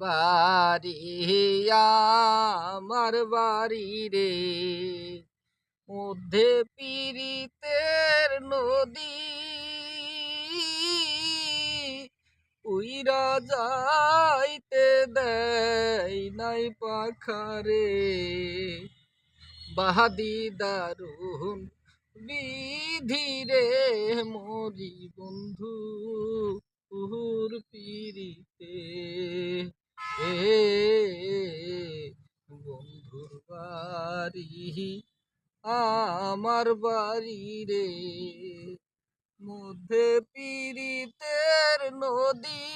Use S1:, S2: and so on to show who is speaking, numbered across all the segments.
S1: বাড়ি আমার বাড়ি রে। মধ্যে পীড়িতের নদী, উইরা যাইতে দেয় নাই পাখারে। বাহাদি দারুণ বিধি রে মরি বন্ধু, উহুর পিরিতে এ বন্ধুর বাড়ি, আমার বাড়ি রে। মধ্যে পীড়িতের নদী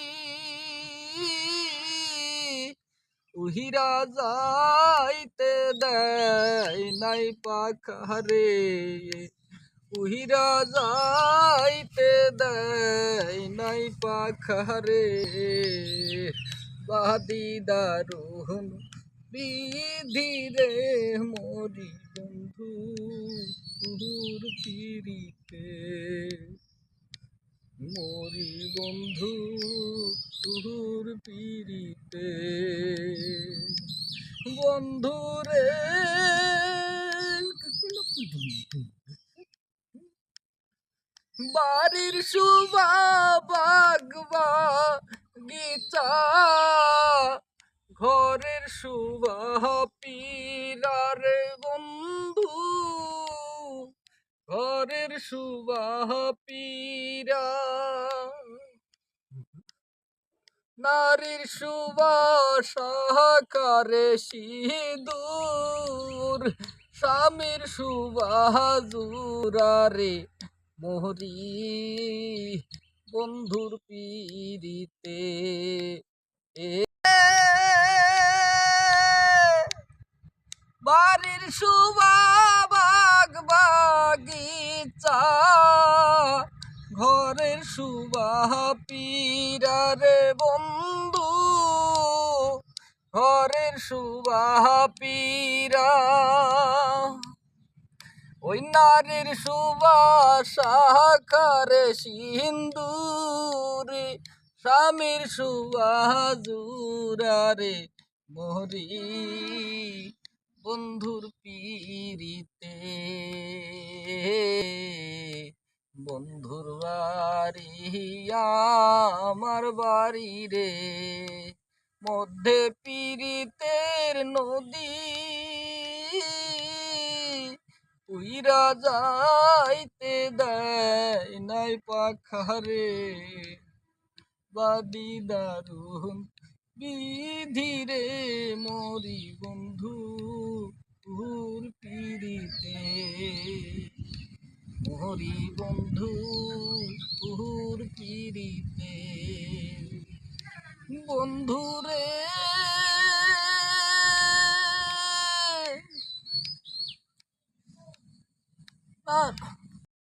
S1: উহিরা যাইতে দেয় নাই পাখারে। উহিরা যাইতে দেয় নাই পাখারে। বাদি দারুণ বিধি রে মরি বন্ধু তুহুর পিড়িতে। মরি বন্ধু তুহুর পিড়িতে। বন্ধু রে, বাড়ির শুভা বাগবা গীতা ঘরের শুভা পীরার বন্ধু। ঘরের শুভা পীরা নারীর সুবাসাকারে সিঁদুর। স্বামীর সুবাহাজুরারে মোহরি। বন্ধুর পীড়িতে। বাড়ির শুভা বাগ বাগিচা ঘরের সুবাহ পীরারে বন্ধু ঘরের সুবাহ পীরা ওই নারীর সুবাসাকারে সিন্দুরে, স্বামীর সুবাজুরারে মরি বন্ধুর পীরিতে বন্ধুর বাড়ি আমার বাড়ি রে, মধ্যে পীড়িতের নদী উইরা যাইতে দেয় নাই পাখারে। বাদি দারুণ বিধি রে মরি বন্ধু উহুর পিড়িতে। মরি বন্ধু উহুর পিড়িতে। বন্ধু রে আর